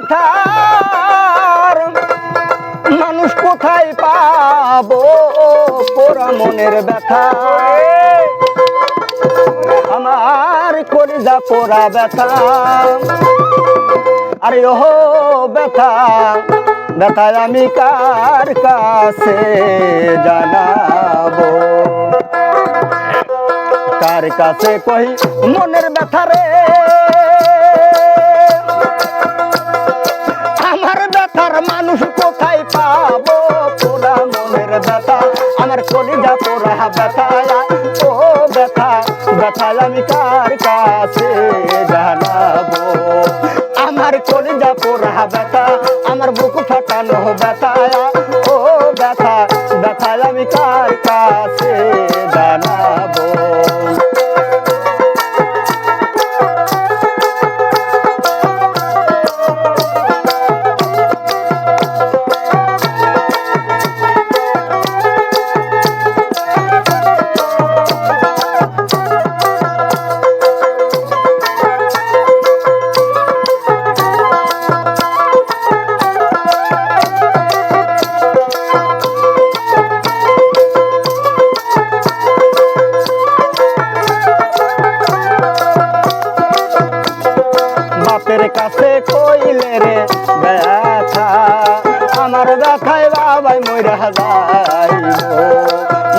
ব্যথার মানুষ কোথায় পাবো? পোড়া মনের ব্যথা। আমার কলিজা পোড়া ব্যথা। আরে ও ব্যথা। ব্যথায় আমি কার কাছে জানাব? কার কাছে কই মনের ব্যথা রে? ব্যথার মানুষ কোথায় পাবো? পোড়া মনের ব্যথা, আমার কলিজা পোড়া ব্যথা ও ব্যথা ব্যথা আমি কার কাছে জানাব? আমার কলিজা পোড়া ব্যথা, আমার বুক ফাটানো ব্যথা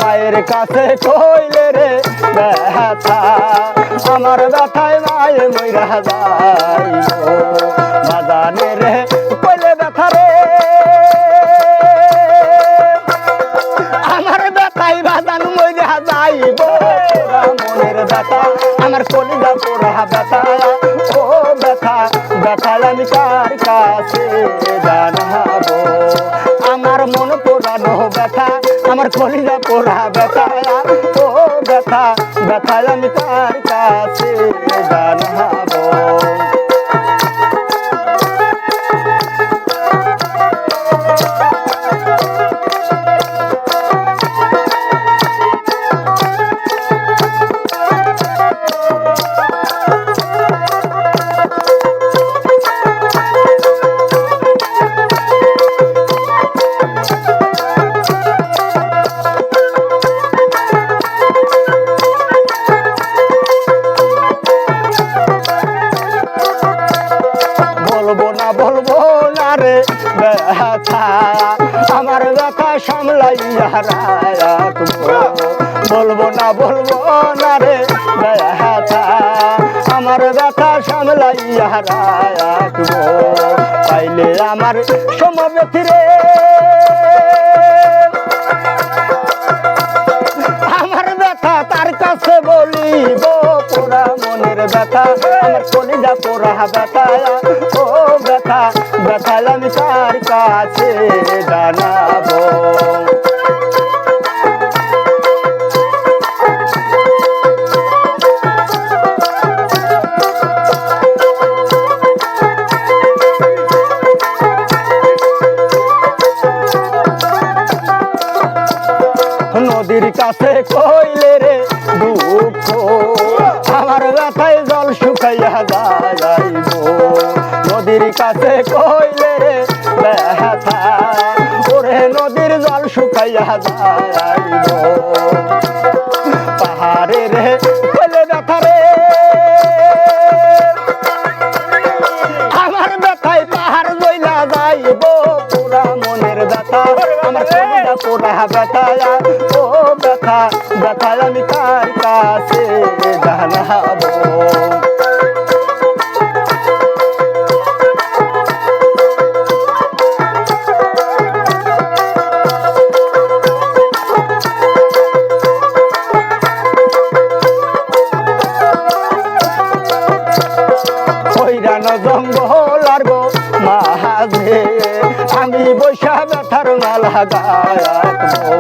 মায়ের কাছে কইলে রে ব্যথা, আমার ব্যথায় মায়ে মইরা যাইব বাজানে রে, কইলে ব্যথা রে। আমার ব্যথাই বাজান মইরা যাইব। মনের ব্যথা, আমার কলিজা পোড়া ব্যথা। ও ব্যথা ব্যথা আমি কার কাছে ব্যথা আমার কলিজা পোড়া ব্যথা ও ব্যথা ব্যথা আমি তার কাছে আমার ব্যথা সামলাইয়া রাখব বলব না বলব না রে ব্যথা। আমার ব্যথা সামলাইয়া রাখব পাইলে আমার সমবেতি রে। আমার ব্যথা তার কাছে বলিব পোড়া মনের ব্যথা। আমার কলিজা পোড়া ব্যথা, ও ব্যথা। আমি কার কাছে জানাব নদীর কাছে কইলে রে দুঃখ। আমার ব্যথায় কাছে কইলে ওরে নদীর জল শুকাইয়া যাইব পাহাড়ে রে কইলে ব্যথা রে। আমার ব্যথায় পাহাড় জইলা যাইব পুরা মনের ব্যথা। আমার কলিজা পুরা ব্যথা ও ব্যথা ব্যথা আমি কার কাছে আর গো মাঝে আমি বৈশা ব্যথার মালা গায়াতবো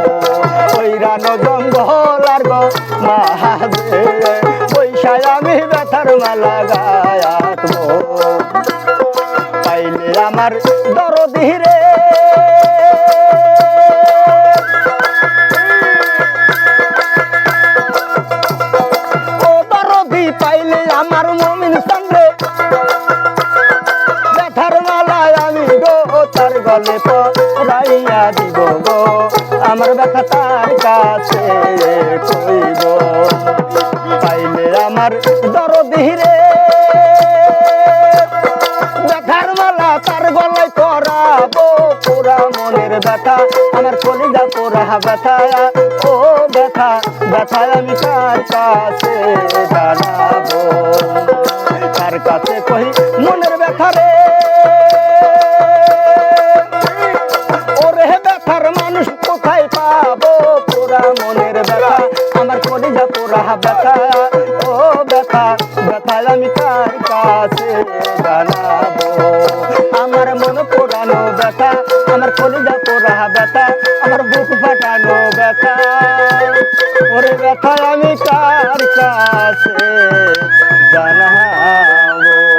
হইরান জঙ্গল আর গো মাঝে বৈশা আমি ব্যথার মালা গায়াতবো পাইলে আমার দরদি গলে পরাইয়া দিব গো। আমার ব্যথা তার কাছে কইব। পাইলে আমার দরদি রে ব্যথার মালা তার গলায় পরাবো। পুরা মনের ব্যথা, আমার কলিজা পোড়া ব্যথা। ও ব্যথা ব্যথা আমি কার কাছে জানাব। কার কাছে কহি আমার কলিজা পোড়া ব্যথা। ও ব্যথা ব্যথা আমি কার কাছে জানাব? আমার মন পোড়ানো ব্যথা, আমার কলিজা পোড়া ব্যথা, আমার বুক ফাটানো ব্যথা। ওরে ব্যথা আমি কার কাছে জানাব?